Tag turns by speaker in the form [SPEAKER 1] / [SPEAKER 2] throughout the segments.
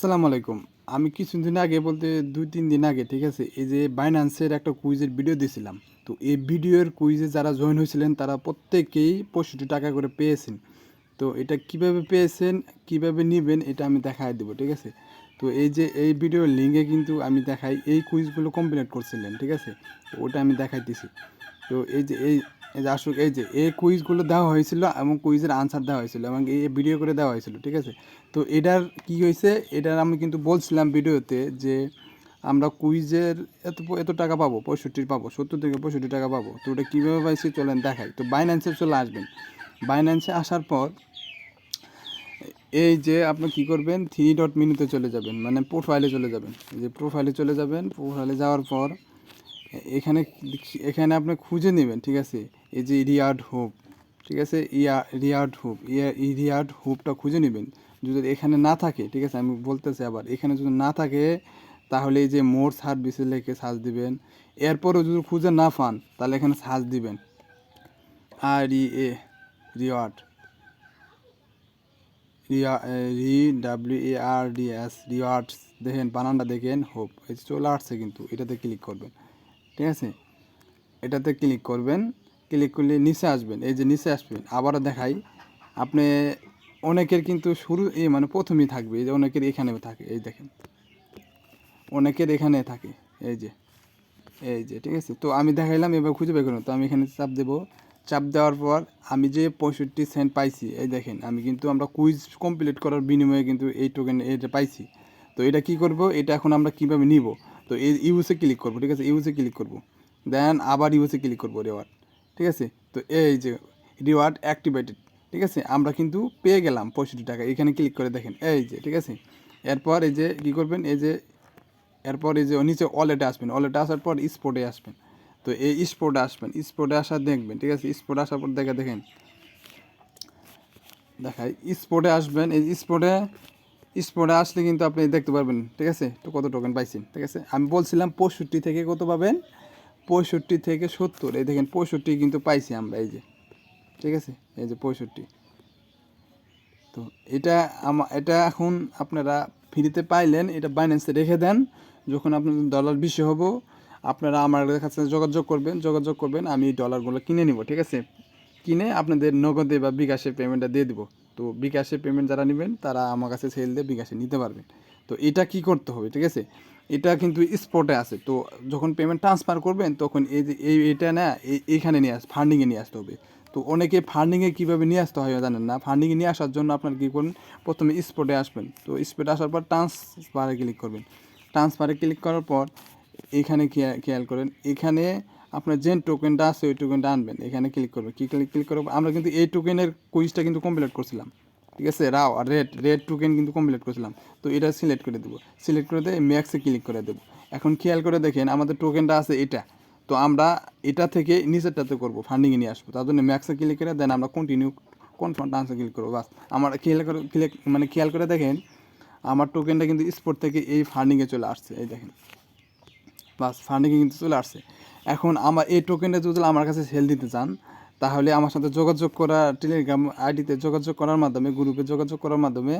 [SPEAKER 1] আসসালামু আলাইকুম। আমি কিছুদিন আগে বলতে দুই, তিন দিন আগে, ঠিক আছে, এই যে বাইন্যান্সের একটা কুইজের ভিডিও দিয়েছিলাম তো এই ভিডিওর কুইজে যারা জয়েন হয়েছিলেন, তারা প্রত্যেকেই পঁয়ষট্টি টাকা করে পেয়েছেন। তো এটা কীভাবে পেয়েছেন, কীভাবে নেবেন, এটা আমি দেখাই দেবো, ঠিক আছে? তো এই যে এই ভিডিওর লিঙ্কে কিন্তু আমি দেখাই এই কুইজগুলো কমপ্লিট করছিলেন, ঠিক আছে? ওটা আমি দেখাইতেছি। তো এই যে এই এই যে আসুক, এই যে, এই কুইজগুলো দেওয়া হয়েছিল এবং কুইজের আনসার দেওয়া হয়েছিল এবং এই ভিডিও করে দেওয়া হয়েছিল, ঠিক আছে? তো এটার কি হয়েছে? এটার আমি কিন্তু বলছিলাম ভিডিওতে যে আমরা কুইজের এত এত টাকা পাবো, পঁয়ষট্টির পাবো, সত্তর থেকে পঁয়ষট্টি টাকা পাবো। তো ওটা কীভাবে পাইছি চলেন দেখাই। তো বাইন্যান্সে চলে আসবেন। বাইন্যান্সে আসার পর এই যে আপনি কি করবেন? থ্রি ডট মিনুতে চলে যাবেন মানে প্রোফাইলে চলে যাবেন। যে প্রোফাইলে চলে যাবেন প্রোফাইলে যাওয়ার পর এখানে এখানে আপনি খুঁজে নেবেন, ঠিক আছে? এই যে রিয়ার্ড হুপ, ঠিক আছে? ইয়া রিয়ার্ড হুপ, ইয়া রিয়ার্ড হুপটা খুঁজে নেবেন। যদি এখানে না থাকে, ঠিক আছে? আমি বলতেছি আবার, এখানে যদি না থাকে, তাহলে এই যে মোর সার্ভিসে লেখে সার্চ দিবেন। এরপরও যদি খুঁজে না পান, তাহলে এখানে সার্চ দিবেন। আর E A reward re, W, A, R, D, S rewards দেখেন, বানানটা দেখেন, হোপ, এই চলে আসছে কিন্তু, এটাতে ক্লিক করবেন। ঠিক আছে? এটাতে ক্লিক করবেন। ক্লিক করলে নিচে আসবেন, এই যে নিচে আসবেন, আবারও দেখাই। আপনি অনেকের কিন্তু শুরু, এই মানে প্রথমেই থাকবে, এই যে অনেকের এখানে থাকে, এই দেখেন। অনেকের এখানে থাকে, এই যে এই যে, ঠিক আছে? তো আমি দেখাইলাম, এবার খুঁজে বের করুন। তো আমি এখানে চাপ দেবো। চাপ দেওয়ার পর আমি যে পঁয়ষট্টি সেন্ট পাইছি, এই দেখেন, আমি কিন্তু আমরা কুইজ কমপ্লিট করার বিনিময়ে কিন্তু এই টোকেন এটা পাইছি। তো এটা কি করব? এটা এখন আমরা কীভাবে নিব? তো এই ইউসে ক্লিক করব, ঠিক আছে? ইউসে ক্লিক করব। দেন আবার ইউসে ক্লিক করব রিওয়ার্ড ঠিক আছে? তো এই যে রিওয়ার্ড অ্যাক্টিভেটেড ঠিক আছে? আমরা কিন্তু পেয়ে গেলাম পঁয়ষট্টি টাকা। এখানে ক্লিক করে দেখেন, এই যে, ঠিক আছে? এরপর এই যে কী করবেন? এই যে, এরপর এই যে নিচে ওয়ালেটে আসবেন। ওয়ালেটে আসার পর স্পোর্টে আসবেন। তো এই স্পোর্টে আসবেন। স্পোর্টে আসা দেখবেন, ঠিক আছে? স্পোর্টে আসার পর দেখে দেখেন। দেখাই স্পোর্টে আসবেন, এই স্পোর্টে স্পোর্টে আসলে কিন্তু আপনি দেখতে পারবেন, ঠিক আছে? তো কত টোকেন পাইছেন, ঠিক আছে? আমি বলছিলাম পঁয়ষট্টি থেকে কত পাবেন? পঁয়ষট্টি থেকে সত্তর। এই দেখেন পঁয়ষট্টি কিন্তু পাইছি আমরা, এই যে। ঠিক আছে? এই যে পঁয়ষট্টি। তো এটা আমা, এটা এখন আপনারা ফ্রিতে পাইলেন, এটা বাইন্যান্সে রেখে দেন। যখন আপনাদের ডলার বেশি হব, আপনারা আমার কাছে যোগাযোগ করবেন যোগাযোগ করবেন, আমি ডলারগুলো কিনে নিব, ঠিক আছে? কিনে আপনাদের নগদে বা বিকাশে পেমেন্টটা দিয়ে দেবো। তো বিকাশে পেমেন্ট যারা নেবেন, তারা আমার কাছে সেল দিয়ে বিকাশে নিতে পারবেন। তো এটা কি করতে হবে, ঠিক আছে? এটা কিন্তু স্পটে আছে। তো যখন পেমেন্ট ট্রান্সফার করবেন, তখন এই যে, এই, এটা না, এই- এইখানে নিয়ে আস ফান্ডিংয়ে নিয়ে আসতে হবে। তো অনেকে ফান্ডিংয়ে কীভাবে নিয়ে আসতে হয় জানেন না? ফান্ডিংয়ে নিয়ে আসার জন্য আপনার কী করুন, প্রথমে স্পটে আসবেন। তো স্পটে আসার পর ট্রান্সফারে ক্লিক করবেন। ট্রান্সফারে ক্লিক করার পর এখানে খেয়া- খেয়াল করেন, এখানে আপনার যে টোকেনটা আছে, ওই টোকেনটা আনবেন। এখানে ক্লিক করবেন। কি ক্লিক ক্লিক করব আমরা কিন্তু এই টোকেনের কুইজটা কিন্তু কমপ্লিট করছিলাম। ঠিক আছে? রাও আর রেড রেড টোকেন কিন্তু কমপ্লিট করছিলাম। তো এটা সিলেক্ট করে দেবো। সিলেক্ট করে দিয়ে ম্যাক্সে ক্লিক করে দেবো। এখন খেয়াল করে দেখেন, আমাদের টোকেনটা আছে এটা। তো আমরা এটা থেকে নিচেরটাতে করব ফান্ডিংয়ে নিয়ে আসব। তার জন্য ম্যাক্সে ক্লিক করে দেন আমরা কন্টিনিউ কনফার্ম ডান্সে ক্লিক করব, বাস। আমার খেয়াল করে ক্লিক মানে খেয়াল করে দেখেন, আমার টোকেনটা কিন্তু স্পোর্ট থেকে এই ফান্ডিংয়ে চলে আসছে। এই দেখেন। বাস ফান্ডিংয়ে কিন্তু চলে আসছে। এখন আমার এই টোকেনটা যদি আমার কাছে সেল দিতে চান তাহলে আমার সাথে যোগাযোগ করা টেলিগ্রাম আইডিতে যোগাযোগ করার মাধ্যমে, গ্রুপে যোগাযোগ করার মাধ্যমে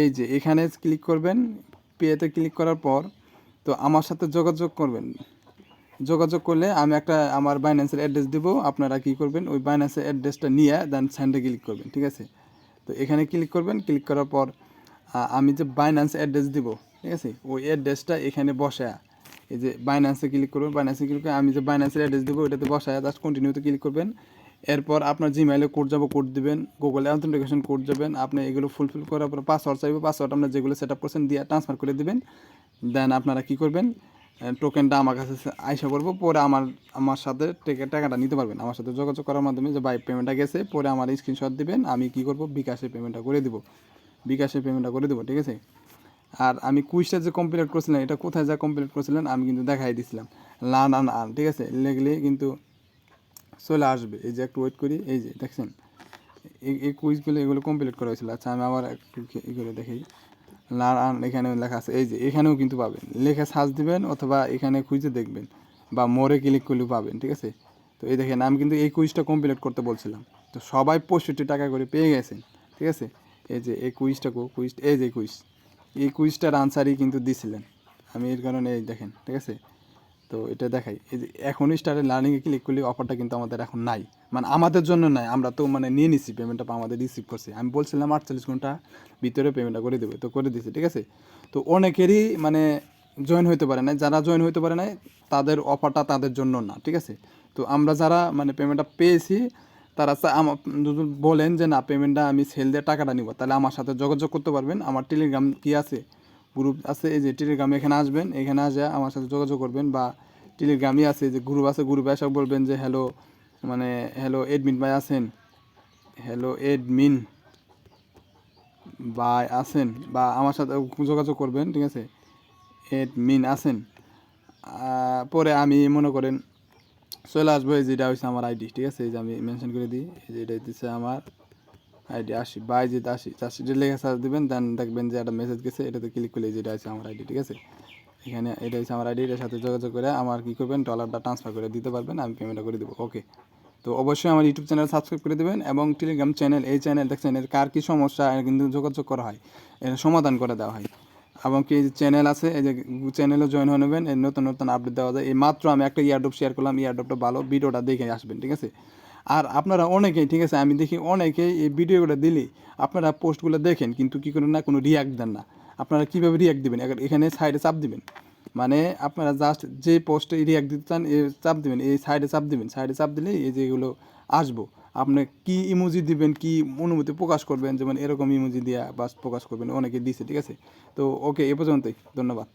[SPEAKER 1] এই যে এখানে ক্লিক করবেন পেতে ক্লিক করার পর, তো আমার সাথে যোগাযোগ করবেন। যোগাযোগ করলে আমি একটা আমার বাইন্যান্সের অ্যাড্রেস দেবো, আপনারা কী করবেন, ওই বাইন্যান্সের অ্যাড্রেসটা নিয়ে দেন স্যান্ডে ক্লিক করবেন, ঠিক আছে? তো এখানে ক্লিক করবেন ক্লিক করার পর আমি যে বাইন্যান্স অ্যাড্রেস দিব, ঠিক আছে? ওই অ্যাড্রেসটা এখানে বসায় এই যে বাইন্যান্সে ক্লিক করবেন বাইন্যান্সে ক্লিক করে আমি যে বাইন্যান্সের অ্যাড্রেস দেবো এটাতে বসায় জাস্ট কন্টিনিউতে ক্লিক করবেন। এরপর আপনার জিমেইলে কোড যাব কোড দিবেন গুগলে অথেন্টিকেশন কোড যাবেন, আপনি এগুলো ফুলফিল করার পর পাসওয়ার্ড চাইবে পাসওয়ার্ড আপনার যেগুলো সেট আপ করছেন দিয়ে ট্রান্সফার করে দেবেন। দেন আপনারা কি করবেন? টোকেনটা আমার কাছে আইসা করব, পরে আমার আমার সাথে টেকে টাকাটা নিতে পারবেন। আমার সাথে যোগাযোগ করার মাধ্যমে যে বাই পেমেন্টটা গেছে, পরে আমার স্ক্রিনশট দেবেন, আমি কি করব? বিকাশে পেমেন্টটা করে দিব। বিকাশে পেমেন্টটা করে দেবো, ঠিক আছে? আর আমি কুইজটা যে কমপ্লিট করেছিলাম, এটা কোথায় যা কমপ্লিট করছিলেন, আমি কিন্তু দেখাই দিছিলাম। লান আন আন ঠিক আছে? লেগলে কিন্তু চলে আসবে। এই যে একটু ওয়েট করি, এই যে দেখছেন? এই কুইজগুলো, এগুলো কমপ্লিট করা হয়েছিল। আচ্ছা আমি আবার একটু করে দেখি লার আন এখানে লেখা আছে। এই যে, এখানেও কিন্তু পাবেন। লেখা সার্চ দিবেন অথবা এখানে খুঁজে দেখবেন বা মোড়ে ক্লিক করলেও পাবেন, ঠিক আছে? তো এই দেখেন, আমি কিন্তু এই কুইজটা কমপ্লিট করতে বলছিলাম। তো সবাই পঁয়ষট্টি টাকা করে পেয়ে গেছেন, ঠিক আছে? এই যে, এই কুইজটা কুইজ, এই যে কুইজ। এই কুইজটার আনসারই কিন্তু দিছিলেন। আমি এর কারণে এই দেখেন, ঠিক আছে? তো এটা দেখাই। এই যে এখন স্টারে লার্নিংয়ে ক্লিক করলে অফারটা কিন্তু আমাদের এখন নাই। মানে আমাদের জন্য নাই, আমরা তো মানে নিয়ে নিছি পেমেন্টটা আমাদের রিসিভ করছি। আমি বলছিলাম আটচল্লিশ ঘণ্টা ভিতরে পেমেন্টটা করে দেবে, তো করে দিছি, ঠিক আছে? তো অনেকেরই মানে জয়েন হইতে পারে না যারা জয়েন হইতে পারে না তাদের অফারটা তাদের জন্য না, ঠিক আছে? তো আমরা যারা মানে পেমেন্টটা পেয়েছি তারা বলেন যে, না পেমেন্টটা আমি সেল দিয়ে টাকাটা নিব। তাহলে আমার সাথে যোগাযোগ করতে পারবেন। আমার টেলিগ্রাম কি আছে? গ্রুপ আছে, এই যে টেলিগ্রামে এখানে আসবেন। এখানে আসে আমার সাথে যোগাযোগ করবেন বা টেলিগ্রামই আছে, যে গ্রুপ আছে গ্রুপে এসে বলবেন যে হ্যালো মানে হ্যালো এডমিন ভাই আছেন। হ্যালো এডমিন ভাই আছেন। বা আমার সাথে যোগাযোগ করবেন, ঠিক আছে? এডমিন আছেন। পরে আমি মনে করেন চলে আসব, এই যেটা হচ্ছে আমার আইডি ঠিক আছে? এই যে আমি মেনশন করে দিই, এই যে এটা দিচ্ছে আমার আইডি আশি বাই যেটা আশি চারশি লেখা সার্চ দিবেন দেন দেখবেন যে একটা মেসেজ গেছে, এটাতে ক্লিক করলে যেটা আছে আমার আইডি ঠিক আছে? এখানে এটা হচ্ছে আমার আইডি এটার সাথে যোগাযোগ করে আমার কী করবেন ডলারটা ট্রান্সফার করে দিতে পারবেন, আমি পেমেন্টটা করে দেবো ওকে তো অবশ্যই আমার ইউটিউব চ্যানেল সাবস্ক্রাইব করে দেবেন এবং টেলিগ্রাম চ্যানেল এই চ্যানেল দেখছেন কার কী সমস্যা কিন্তু যোগাযোগ করা হয়, এর সমাধান করে দেওয়া হয়। এবং কি চ্যানেল আছে, এই যে চ্যানেলে জয়েন হয়ে নেবেন এর নতুন নতুন আপডেট দেওয়া যায়। এই মাত্র আমি একটা ইয়ারডপ শেয়ার করলাম ইয়ারডপটা ভালো, ভিডিওটা দেখে আসবেন, ঠিক আছে? আর আপনারা অনেকেই, ঠিক আছে, আমি দেখি অনেকেই এই ভিডিওগুলো দিলে আপনারা পোস্টগুলো দেখেন, কিন্তু কী করেন না, কোনো রিয়াক্ট দেন না। আপনারা কীভাবে রিয়াক্ট দেবেন? এখানে- এখানে সাইডে চাপ দিবেন। মানে আপনারা জাস্ট যে পোস্টে রিয়াক্ট দিতে চান, এ চাপ দিবেন, এই সাইডে চাপ দিবেন। সাইডে চাপ দিলে এই যেগুলো আসব। আপনি কি ইমোজি দিবেন, কি অনুমতি প্রকাশ করবেন? যেমন এরকম ইমোজি দিয়া বা প্রকাশ করবেন, অনেকে দিছে, ঠিক আছে? তো ওকে এ পর্যন্তই, ধন্যবাদ।